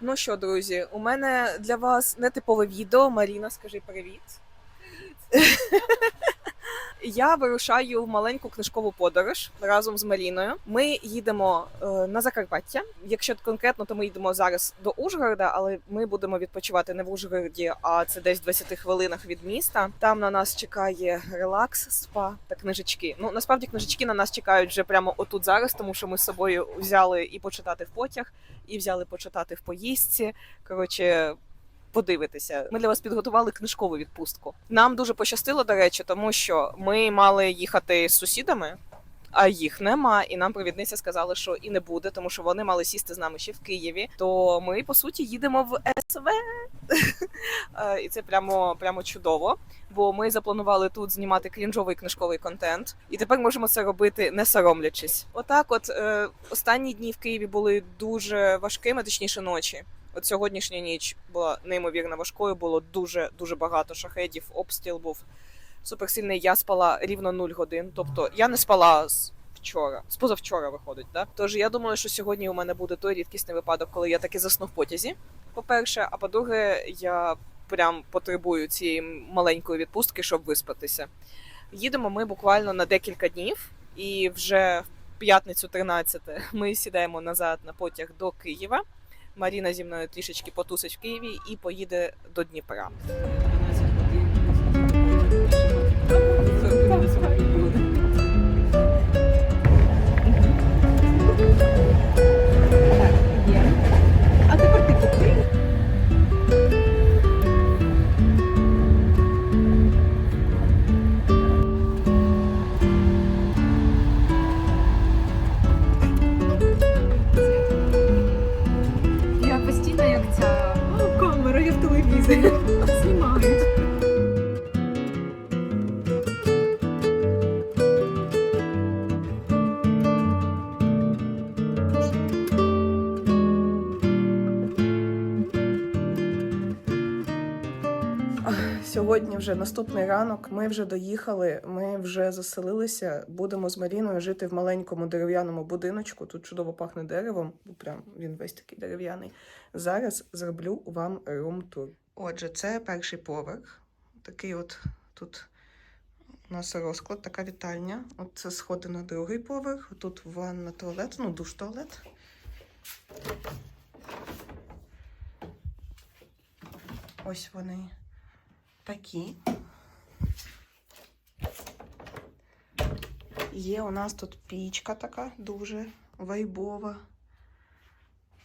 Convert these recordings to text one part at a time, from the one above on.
Ну що, друзі, у мене для вас нетипове відео. Маріна, скажи привіт. Я вирушаю в маленьку книжкову подорож разом з Маріною. Ми їдемо е, на Закарпаття. Якщо конкретно, то ми їдемо зараз до Ужгорода, але ми будемо відпочивати не в Ужгороді, а це десь в 20 хвилинах від міста. Там на нас чекає релакс, спа та книжечки. Ну насправді книжечки на нас чекають вже прямо отут зараз, тому що ми з собою взяли і почитати в потяг, і взяли почитати в поїздці. Коротше. Подивитися, ми для вас підготували книжкову відпустку. Нам дуже пощастило, до речі, тому що ми мали їхати з сусідами, а їх нема. І нам провідниця сказала, що і не буде, тому що вони мали сісти з нами ще в Києві. То ми по суті їдемо в СВ. Е, І це прямо прямо чудово. Бо ми запланували тут знімати крінжовий книжковий контент, і тепер можемо це робити не соромлячись. Отак, от е, останні дні в Києві були дуже важкими, точніше ночі. От сьогоднішня ніч була неймовірно важкою. Було дуже дуже багато шахедів. Обстріл був суперсильний. Я спала рівно 0 годин. Тобто я не спала з вчора, з позавчора виходить. Да? Тож я думаю, що сьогодні у мене буде той рідкісний випадок, коли я таки засну в потязі. По-перше, а по-друге, я прям потребую цієї маленької відпустки, щоб виспатися. Їдемо ми буквально на декілька днів, і вже в п'ятницю 13 ми сідаємо назад на потяг до Києва. Маріна зі мною трішечки потусить в Києві і поїде до Дніпра. Вже наступний ранок. Ми вже доїхали. Ми вже заселилися. Будемо з Маріною жити в маленькому дерев'яному будиночку. Тут чудово пахне деревом, бо прям він весь такий дерев'яний. Зараз зроблю вам рум-тур. Отже, це перший поверх. Такий от тут у нас розклад, така вітальня. От це сходи на другий поверх. Тут ванна, туалет, ну душ туалет. Ось вони такі. Є у нас тут пічка така дуже вайбова.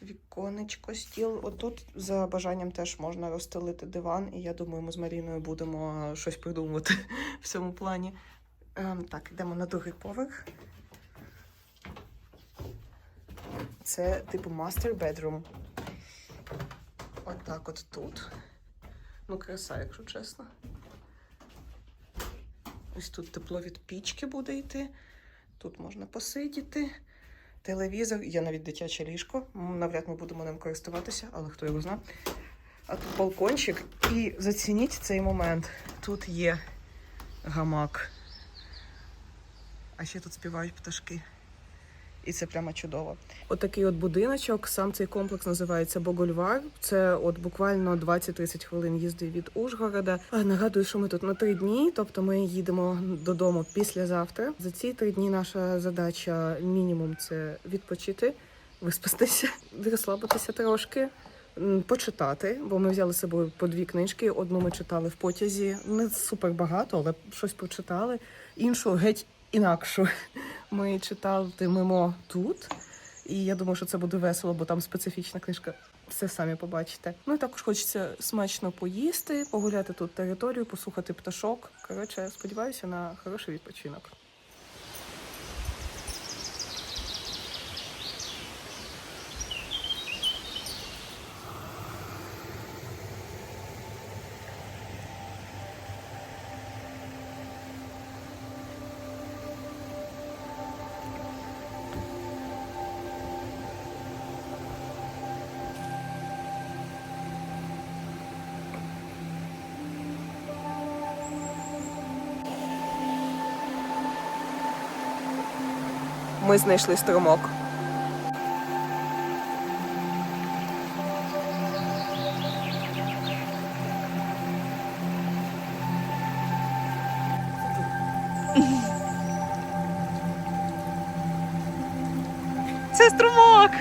Віконечко, стіл. Отут за бажанням теж можна розстелити диван, і я думаю, ми з Маріною будемо щось придумувати в цьому плані. Ем, так, йдемо на другий поверх. Це типу master bedroom. Отак от тут. Ну, краса, якщо чесно. Ось тут тепло від пічки буде йти. Тут можна посидіти. Телевізор, є навіть дитяче ліжко. Навряд ми будемо ним користуватися, але хто його знає. А тут балкончик. І зацініть цей момент. Тут є гамак. А ще тут співають пташки. І це прямо чудово. Отакий от будиночок. Сам цей комплекс називається Богольвар. Це от буквально 20-30 хвилин їзди від Ужгорода. Нагадую, що ми тут на три дні, тобто ми їдемо додому післязавтра. За ці три дні наша задача мінімум це відпочити, виспастися, розслабитися трошки. Почитати, бо ми взяли з собою по дві книжки. Одну ми читали в потязі, не супер багато, але щось прочитали. Іншу геть інакшу ми читатимемо тут. І я думаю, що це буде весело, бо там специфічна книжка. Все самі побачите. Ну і також хочеться смачно поїсти, погуляти тут територію, послухати пташок. Коротше, сподіваюся на хороший відпочинок. знайшли струмок. Це струмок!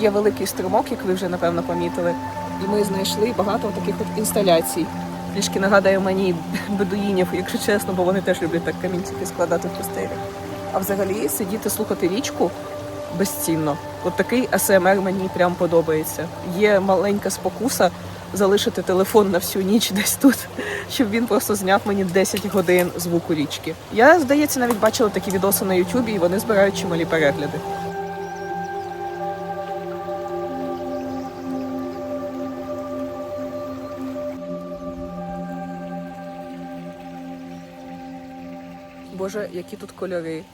Є великий струмок, як ви вже напевно помітили. І ми знайшли багато таких от інсталяцій. Трішки нагадаю мені бедуїнів, якщо чесно, бо вони теж люблять так камінчики складати в пустелі. А взагалі сидіти слухати річку безцінно. От такий АСМР мені прям подобається. Є маленька спокуса залишити телефон на всю ніч десь тут, щоб він просто зняв мені 10 годин звуку річки. Я, здається, навіть бачила такі відоси на Ютубі, і вони збирають чималі перегляди. Боже, які тут кольори.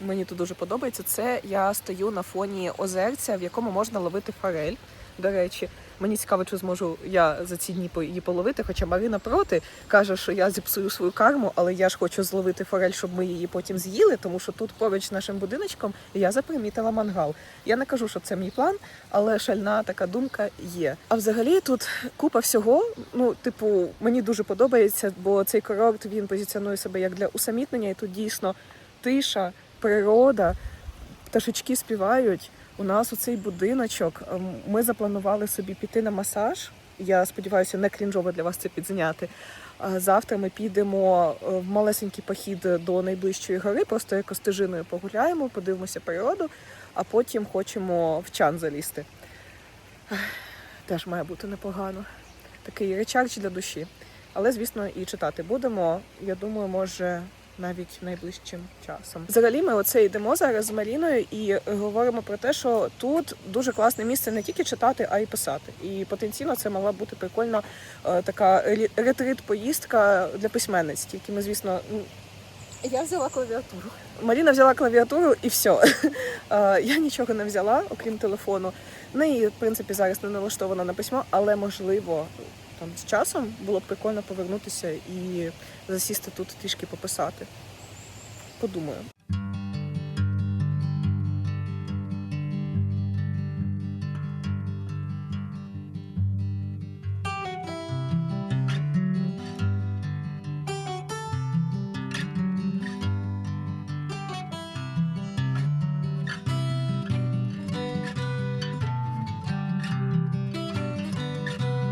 Мені тут дуже подобається. Це я стою на фоні озерця, в якому можна ловити форель. До речі, мені цікаво, чи зможу я за ці дні її половити. Хоча Марина проти каже, що я зіпсую свою карму, але я ж хочу зловити форель, щоб ми її потім з'їли, тому що тут поруч з нашим будиночком я запримітила мангал. Я не кажу, що це мій план, але шальна така думка є. А взагалі тут купа всього. Ну, типу, мені дуже подобається, бо цей курорт він позиціонує себе як для усамітнення, і тут дійсно тиша, природа, пташечки співають. У нас оцей будиночок. ем, Ми запланували собі піти на масаж. Я сподіваюся, не крінжово для вас це підзняти. Завтра ми підемо е, в малесенький похід до найближчої гори, просто як стежиною погуляємо, подивимося природу, а потім хочемо в чан залізти. Теж має бути непогано. Такий речардж для душі. Але, звісно, і читати будемо. Я думаю, може навіть найближчим часом. Взагалі, ми оце йдемо зараз з Маріною і говоримо про те, що тут дуже класне місце не тільки читати, а й писати. І потенційно це мала бути прикольна е, така ретрит-поїздка для письменниць. Тільки ми, звісно, я взяла клавіатуру. Маріна взяла клавіатуру і все. Я нічого не взяла, окрім телефону. Ну і в принципі зараз не налаштована на письмо, але можливо там з часом було б прикольно повернутися і засісти тут трішки пописати. Подумаю.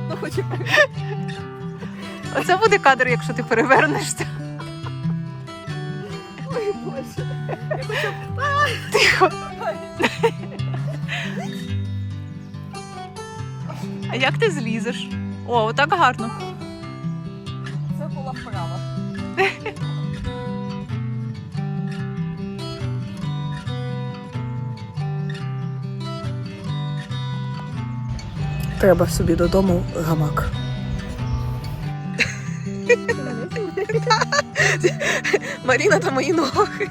Ну, Оце буде кадр, якщо ти перевернешся. Ой, Боже. Тихо. А як ти злізеш? О, так гарно. Це була вправа. Треба собі додому гамак. Маріна та мої ноги.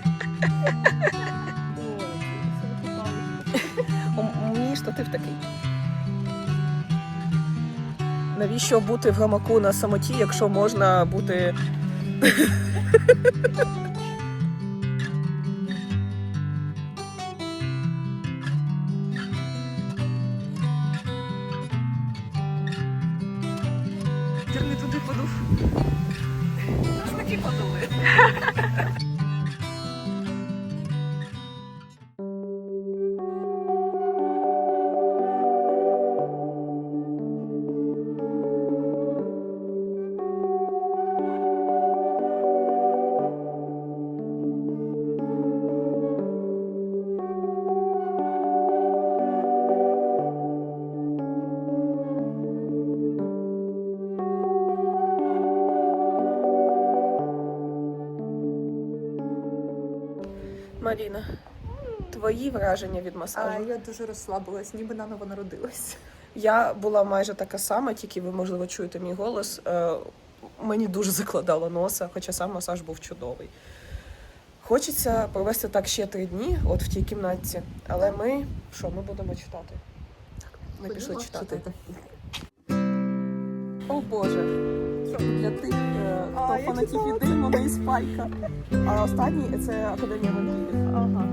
Мій штатив такий. Навіщо бути в гамаку на самоті, якщо можна бути. Маріна, твої враження від масажу? А я дуже розслабилась, ніби наново народилась. Я була майже така сама, тільки ви, можливо, чуєте мій голос. Е, Мені дуже закладало носа, хоча сам масаж був чудовий. Хочеться провести так ще три дні, от в тій кімнатці. Але ми що, ми будемо читати? Ми пішли читати. О Боже, що для тих, е, хто фанатів читала ідей, новий спайка. А останній це Академія вампірів. Ага.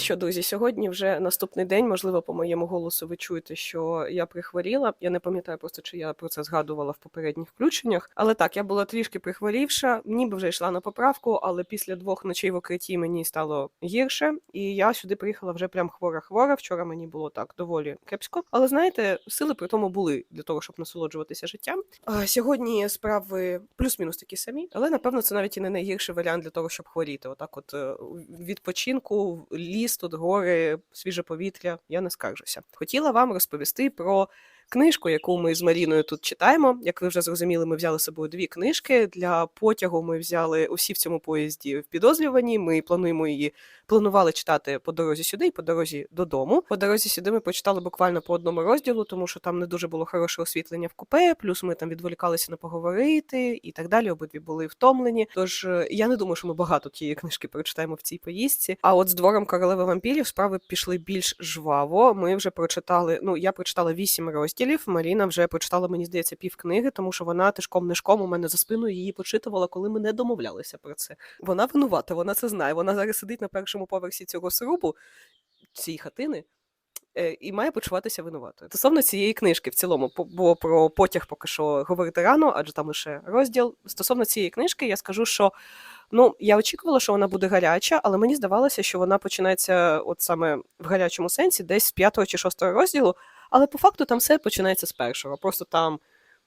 Що, друзі, сьогодні вже наступний день. Можливо, по моєму голосу ви чуєте, що я прихворіла. Я не пам'ятаю просто, чи я про це згадувала в попередніх включеннях. Але так, я була трішки прихворівша, ніби вже йшла на поправку, але після двох ночей в укритті мені стало гірше, і я сюди приїхала вже прям хвора-хвора. Вчора мені було так доволі кепсько. Але знаєте, сили при тому були для того, щоб насолоджуватися життям. А, сьогодні справи плюс-мінус такі самі, але напевно це навіть і не найгірший варіант для того, щоб хворіти. Отак, от е, відпочинку, ліс, тут гори, свіже повітря. Я не скаржуся. Хотіла вам розповісти про. Книжку, яку ми з Маріною тут читаємо, як ви вже зрозуміли, ми взяли з собою дві книжки. Для потягу ми взяли усі в цьому поїзді в підозрювані. Ми плануємо її планували читати по дорозі сюди і по дорозі додому. По дорозі сюди ми прочитали буквально по одному розділу, тому що там не дуже було хорошого освітлення в купе. Плюс ми там відволікалися на поговорити і так далі. Обидві були втомлені. Тож е, я не думаю, що ми багато тієї книжки прочитаємо в цій поїздці. А от з двором королеви вампірів справи пішли більш жваво. Ми вже прочитали. Ну я прочитала вісім розділів. Маріна вже прочитала, мені здається, пів книги, тому що вона тишком нишком у мене за спиною її почитувала, коли ми не домовлялися про це. Вона винувата, вона це знає. Вона зараз сидить на першому поверсі цього срубу, цієї хатини. е, І має почуватися винуватою. Стосовно цієї книжки в цілому, бо про потяг поки що говорити рано, адже там лише розділ. Стосовно цієї книжки, я скажу, що ну я очікувала, що вона буде гаряча, але мені здавалося, що вона починається от саме в гарячому сенсі, десь з п'ятого чи шостого розділу. Але по факту там все починається з першого. Просто там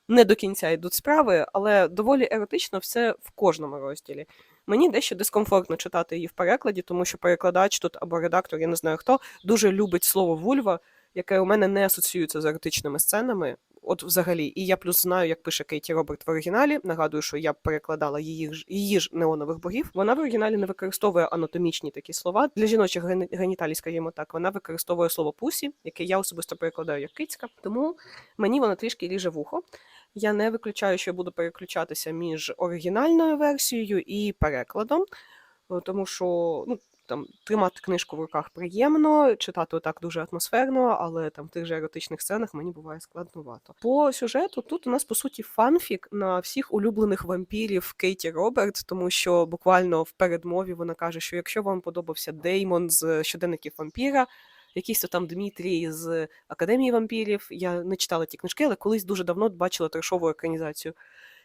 не до кінця йдуть справи, але доволі еротично все в кожному розділі. Мені дещо дискомфортно читати її в перекладі, тому що перекладач тут або редактор, я не знаю хто, дуже любить слово вульва, яке у мене не асоціюється з еротичними сценами. От взагалі, і я плюс знаю, як пише Кейті Роберт в оригіналі. Нагадую, що я перекладала її ж її ж неонових богів. Вона в оригіналі не використовує анатомічні такі слова для жіночих геніталій, скажімо так. Вона використовує слово пусі, яке я особисто перекладаю як кицька. Тому мені воно трішки ріже вухо. Я не виключаю, що я буду переключатися між оригінальною версією і перекладом, е, тому що ну, там тримати книжку в руках приємно, читати отак дуже атмосферно, але там в тих же еротичних сценах мені буває складновато. По сюжету тут у нас по суті фанфік на всіх улюблених вампірів Кейті Роберт, тому що буквально в передмові вона каже, що якщо вам подобався Деймон з щоденників вампіра. Якийсь то там Дмитрій з Академії вампірів. Я не читала ті книжки, але колись дуже давно бачила трешову екранізацію.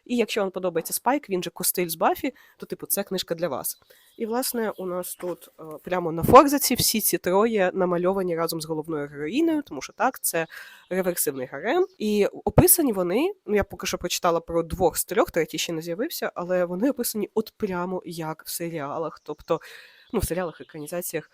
І якщо вам подобається Спайк, він же Костиль з Бафі, то типу це книжка для вас. І власне у нас тут е, прямо на форзаці всі ці троє намальовані разом з головною героїнею, тому що так, це реверсивний гарем. І описані вони. Ну я поки що прочитала про двох з трьох, третій ще не з'явився, але вони описані от прямо як в серіалах, тобто ну в серіалах, екранізаціях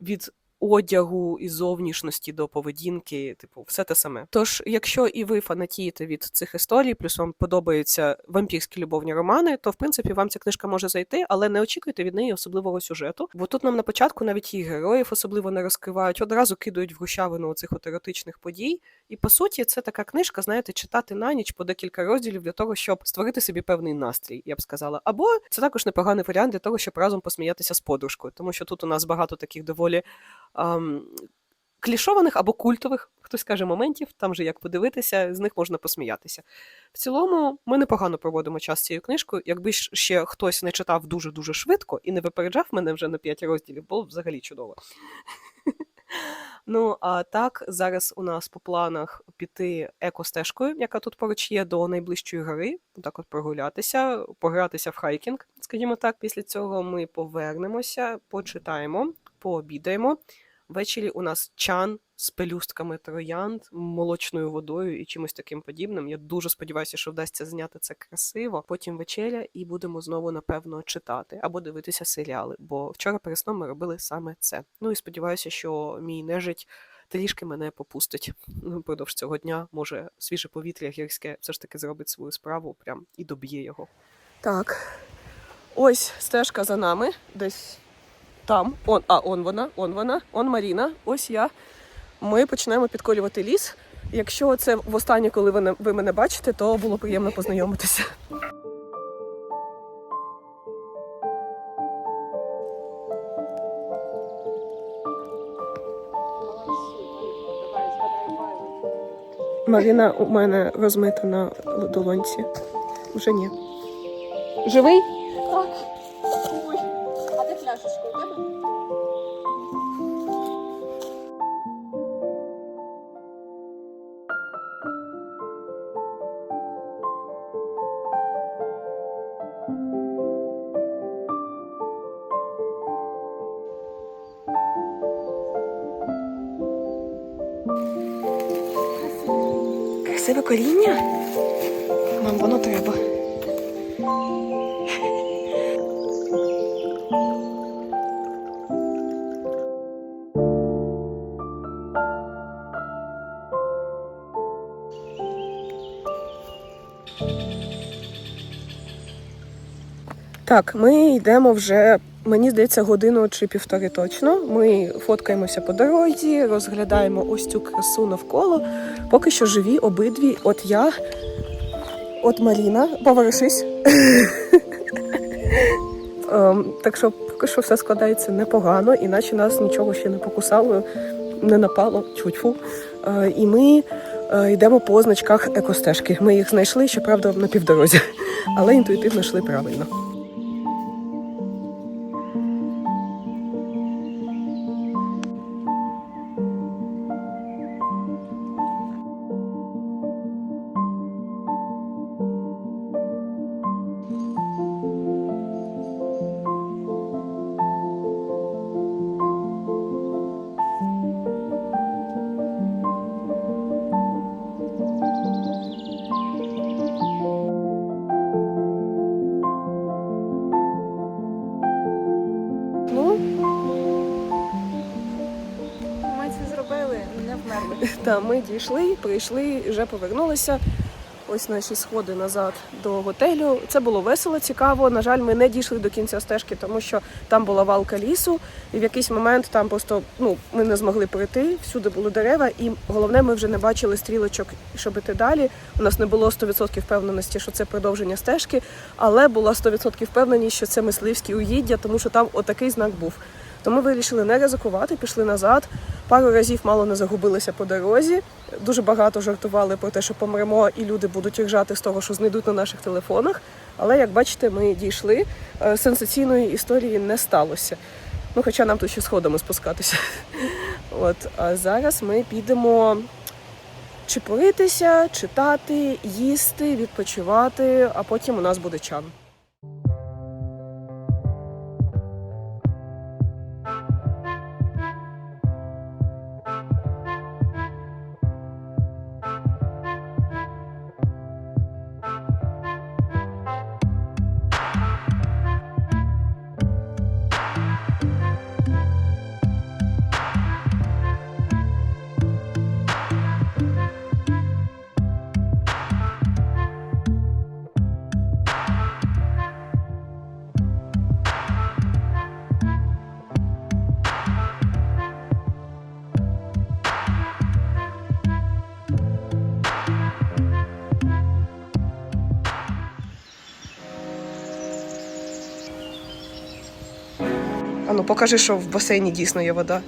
від одягу і зовнішності до поведінки, типу, все те саме. Тож, якщо і ви фанатієте від цих історій, плюс вам подобаються вампірські любовні романи, то в принципі вам ця книжка може зайти, але не очікуйте від неї особливого сюжету. Бо тут нам на початку навіть і героїв особливо не розкривають, одразу кидають в гущавину оцих от еротичних подій. І по суті, це така книжка, знаєте, читати на ніч по декілька розділів для того, щоб створити собі певний настрій, я б сказала. Або це також непоганий варіант для того, щоб разом посміятися з подружкою, тому що тут у нас багато таких доволі клішованих або культових, хтось каже, моментів, там же як подивитися, з них можна посміятися. В цілому, ми непогано проводимо час цією книжкою. Якби ще хтось не читав дуже-дуже швидко і не випереджав мене вже на 5 розділів, було б взагалі чудово. Ну, а так, зараз у нас по планах піти екостежкою, яка тут поруч є, до найближчої гори, так от прогулятися, погратися в хайкінг, скажімо так. Після цього ми повернемося, почитаємо, пообідаємо. Ввечері у нас чан з пелюстками троянд, молочною водою і чимось таким подібним. Я дуже сподіваюся, що вдасться зняти це красиво. Потім вечеря, і будемо знову, напевно, читати або дивитися серіали. Бо вчора перед сном ми робили саме це. Ну і сподіваюся, що мій нежить трішки мене попустить Ну, впродовж цього дня. Може, свіже повітря гірське все ж таки зробить свою справу прям і доб'є його. Так, ось стежка за нами, десь там. Он, а, он вона, он вона, он Маріна, ось я. Ми починаємо підколювати ліс. Якщо це востаннє, коли ви, ви мене бачите, то було приємно познайомитися. Маріна у мене розмита на долонці. Вже ні. Живий? Так. Ой. А де пляшечка красиве коріння. Нам воно треба. Так, ми йдемо вже, мені здається, годину чи півтори точно. Ми фоткаємося по дорозі, розглядаємо ось цю красу навколо. Поки що живі обидві. От я, от Маріна, поворушись. Ем, Так що поки що все складається непогано, іначе нас нічого ще не покусало, не напало, тьфу-тьфу. Е, І ми е, йдемо по значках екостежки. Ми їх знайшли, щоправда, на півдорозі, але інтуїтивно йшли правильно. Та ми дійшли, прийшли, вже повернулися. Ось наші сходи назад до готелю. Це було весело, цікаво. На жаль, ми не дійшли до кінця стежки, тому що там була валка лісу, і в якийсь момент там просто ну ми не змогли пройти. Всюди були дерева, і головне, ми вже не бачили стрілочок, щоб іти далі. У нас не було 100% впевненості, що це продовження стежки, але була 100% впевненість, що це мисливські угіддя, тому що там отакий знак був. Тому вирішили не ризикувати, пішли назад. Пару разів мало не загубилися по дорозі. Дуже багато жартували про те, що помремо, і люди будуть ржати з того, що знайдуть на наших телефонах. Але як бачите, ми дійшли. Е, Сенсаційної історії не сталося. Ну, хоча нам тут ще сходами спускатися. От а зараз ми підемо чи поритися, читати, їсти, відпочивати, а потім у нас буде чан. Покажи, що в басейні дійсно є вода.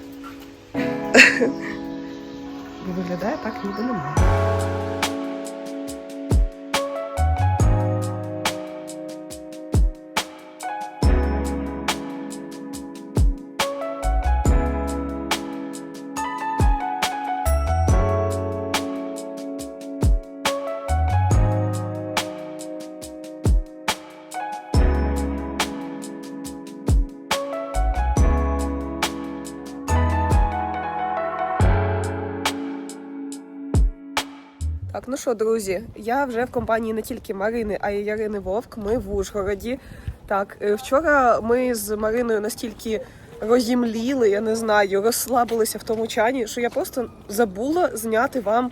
Ну що, друзі, я вже в компанії не тільки Марини, а й Ярини Вовк. Ми в Ужгороді. Так, е, вчора ми з Мариною настільки розімліли, я не знаю, розслабилися в тому чані, що я просто забула зняти вам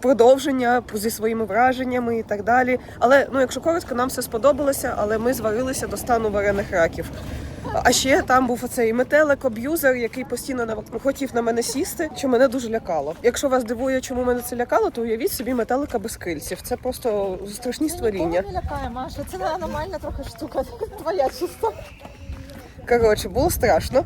продовження зі своїми враженнями і так далі. Але ну, якщо коротко, нам все сподобалося, але ми зварилися до стану варених раків. А ще там був оцей метелик аб'юзер, який постійно на хотів на мене сісти, що мене дуже лякало. Якщо вас дивує, чому мене це лякало, то уявіть собі метелика без крильців. Це просто страшні створіння. Не лякає, Маша. Це аномальна трохи штука. Твоя чисто. Коротше, було страшно.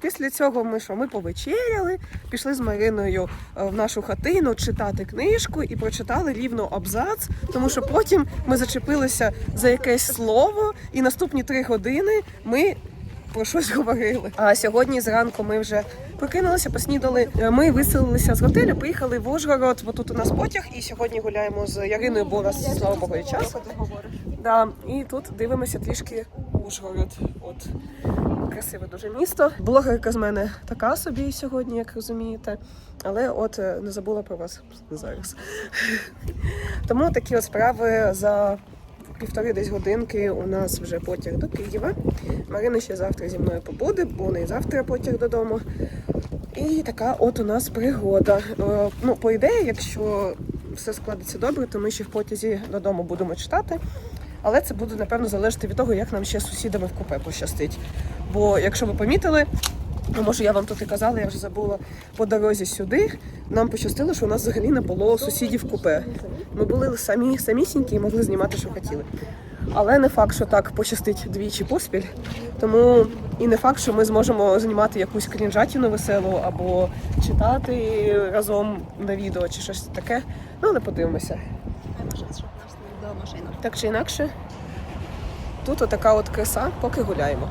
Після цього ми що? Ми повечеряли, пішли з Мариною е, в нашу хатину читати книжку і прочитали рівно абзац, тому що потім ми зачепилися за якесь слово, і наступні три години ми. Про щось говорили. А сьогодні зранку ми вже прокинулися, поснідали. Е, Ми виселилися з готелю, поїхали в Ужгород, бо тут у нас потяг, і сьогодні гуляємо з Яриною, бо у нас, слава Богу, є час. Да, і тут дивимося трішки Ужгород. От Красиве дуже місто. Блогерка з мене така собі сьогодні, як розумієте. Але от е, не забула про вас зараз. Тому такі от справи за півтори десь годинки у нас вже потяг до Києва. Марина ще завтра зі мною побуде, бо у неї завтра потяг додому. І така от у нас пригода. Е, Ну, по ідеї, якщо все складеться добре, то ми ще в потязі додому будемо читати. Але це буде напевно залежати від того, як нам ще сусідами в купе пощастить. Бо якщо ви помітили, ну може я вам тут і казала, я вже забула по дорозі сюди. Нам пощастило, що у нас взагалі не було сусідів купе. Ми були самі самісінькі і могли знімати, що хотіли. Але не факт, що так пощастить двічі поспіль. Тому і не факт, що ми зможемо знімати якусь крінжатіну веселу або читати разом на відео чи щось таке. Ну, але подивимося. Так чи інакше, тут отака от краса, поки гуляємо.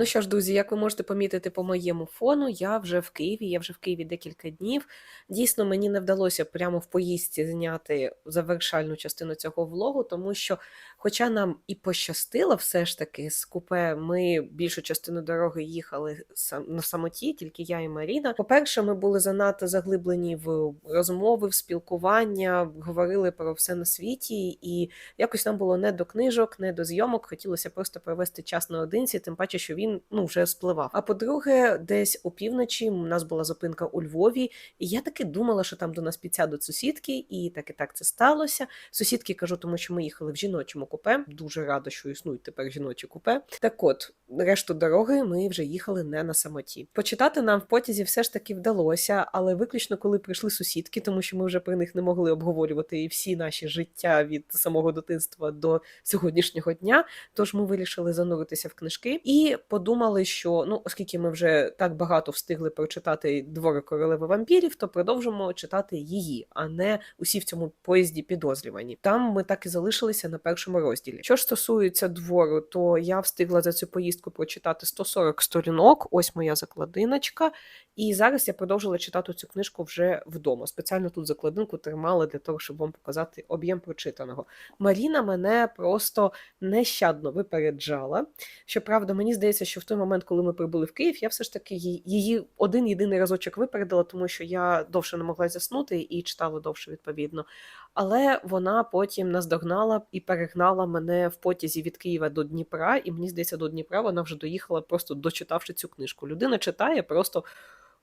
Ну що ж, друзі, як ви можете помітити по моєму фону, я вже в Києві, я вже в Києві декілька днів. Дійсно, мені не вдалося прямо в поїздці зняти завершальну частину цього влогу, тому що, хоча нам і пощастило все ж таки з купе, ми більшу частину дороги їхали на самоті, тільки я і Маріна. По-перше, ми були занадто заглиблені в розмови, в спілкування, говорили про все на світі, і якось нам було не до книжок, не до зйомок. Хотілося просто провести час наодинці, тим паче, що він ну вже спливав. А по-друге, десь опівночі у нас була зупинка у Львові, і я таки думала, що там до нас підсядуть сусідки, і так і так це сталося. Сусідки кажу, тому що ми їхали в жіночому купе. Дуже рада, що існують тепер жіночі купе. Так от, решту дороги ми вже їхали не на самоті. Почитати нам в потязі все ж таки вдалося, але виключно коли прийшли сусідки, тому що ми вже при них не могли обговорювати всі наші життя від самого дитинства до сьогоднішнього дня. Тож ми вирішили зануритися в книжки і подумали, що ну, оскільки ми вже так багато встигли прочитати двори королеви вампірів, то продовжимо читати її, а не усі в цьому поїзді підозрювані. Там ми так і залишилися на першому розділі. Що ж стосується двору, то я встигла за цю поїздку прочитати 140 сторінок. Ось моя закладиночка. І зараз я продовжила читати цю книжку вже вдома. Спеціально тут закладинку тримала для того, щоб вам показати об'єм прочитаного. Маріна мене просто нещадно випереджала. Щоправда, мені здається, що в той момент, коли ми прибули в Київ, я все ж таки її- один єдиний разочок випередила, тому що я довше не могла заснути і читала довше відповідно. Але вона потім наздогнала і перегнала мене в потязі від Києва до Дніпра, і мені здається, до Дніпра вона вже доїхала, просто дочитавши цю книжку. Людина читає просто.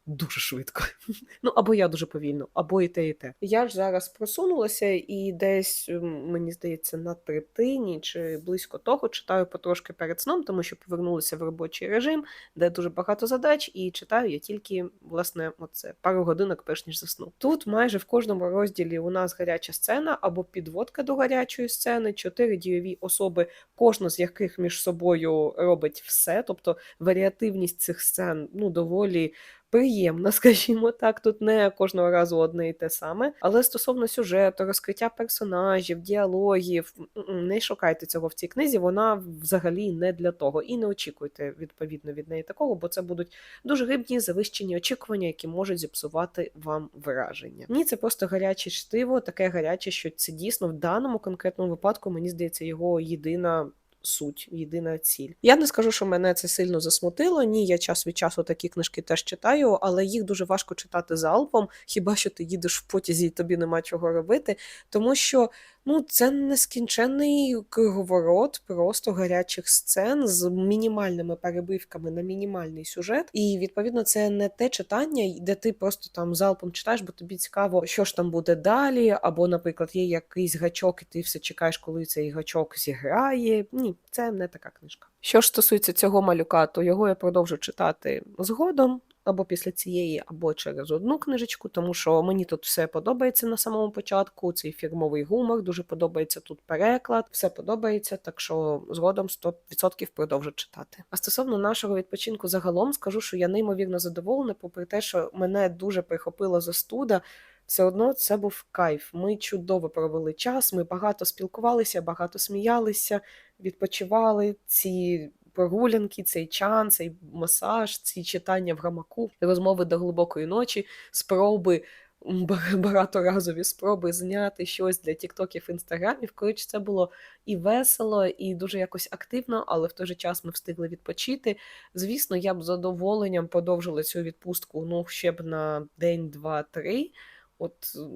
Дуже швидко. Ну, або я дуже повільно, або і те, і те. Я ж зараз просунулася і десь, мені здається, на третині чи близько того читаю потрошки перед сном, тому що повернулася в робочий режим, де дуже багато задач, і читаю я тільки, власне, оце пару годинок, перш ніж засну. Тут майже в кожному розділі у нас гаряча сцена або підводка до гарячої сцени, чотири дієві особи, кожна з яких між собою робить все. Тобто варіативність цих сцен ну доволі приємна, скажімо так. Тут не кожного разу одне і те саме. Але стосовно сюжету, розкриття персонажів, діалогів, не шукайте цього в цій книзі. Вона взагалі не для того. І не очікуйте відповідно від неї такого, бо це будуть дуже рибні завищені очікування, які можуть зіпсувати вам враження. Ні, це просто гаряче чтиво, таке гаряче, що це дійсно в даному конкретному випадку, мені здається, його єдина суть, єдина ціль. Я не скажу, що мене це сильно засмутило. Ні, я час від часу такі книжки теж читаю, але їх дуже важко читати залпом, хіба що ти їдеш в потязі і тобі нема чого робити, тому що. Ну, це нескінченний круговорот просто гарячих сцен з мінімальними перебивками на мінімальний сюжет. І відповідно це не те читання, де ти просто там залпом читаєш, бо тобі цікаво, що ж там буде далі. Або, наприклад, є якийсь гачок, і ти все чекаєш, коли цей гачок зіграє. Ні, це не така книжка. Що ж стосується цього малюка, то його я продовжу читати згодом. Або після цієї, або через одну книжечку, тому що мені тут все подобається на самому початку. Цей фірмовий гумор дуже подобається тут переклад, все подобається, так що згодом 100% продовжу читати. А стосовно нашого відпочинку загалом, скажу, що я неймовірно задоволена, попри те, що мене дуже прихопила застуда. Все одно це був кайф. Ми чудово провели час. Ми багато спілкувалися, багато сміялися, відпочивали ці прогулянки, цей чан, цей масаж, ці читання в гамаку, розмови до глибокої ночі, спроби багаторазові спроби зняти щось для тіктоків, інстаграмів. Коротше, це було і весело, і дуже якось активно, але в той же час ми встигли відпочити. Звісно, я б з задоволенням подовжила цю відпустку ну, ще б на день, два, три. От,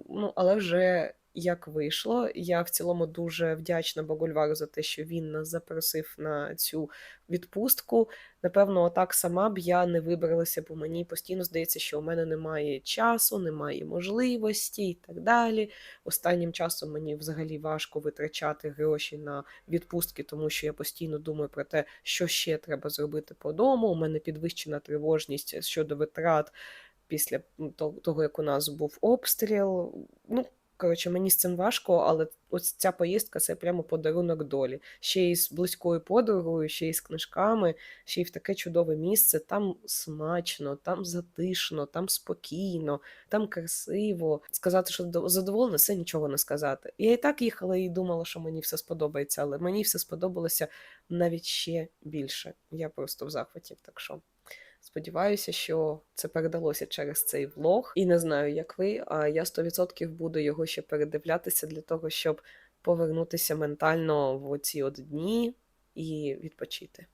ну, але вже як вийшло. Я в цілому дуже вдячна Богульвару за те, що він нас запросив на цю відпустку. Напевно, так сама б я не вибралася, бо мені постійно здається, що у мене немає часу, немає можливості і так далі. Останнім часом мені взагалі важко витрачати гроші на відпустки, тому що я постійно думаю про те, що ще треба зробити по дому. У мене підвищена тривожність щодо витрат після того, як у нас був обстріл. Ну, коротше, мені з цим важко, але ось ця поїздка це прямо подарунок долі. Ще й з близькою подругою, ще й з книжками, ще й в таке чудове місце. Там смачно, там затишно, там спокійно, там красиво. Сказати, що задоволена, це нічого не сказати. Я і так їхала і думала, що мені все сподобається, але мені все сподобалося навіть ще більше. Я просто в захваті. Так що сподіваюся, що це передалося через цей влог. І не знаю, як ви, а я 100% буду його ще передивлятися для того, щоб повернутися ментально в оці от дні і відпочити.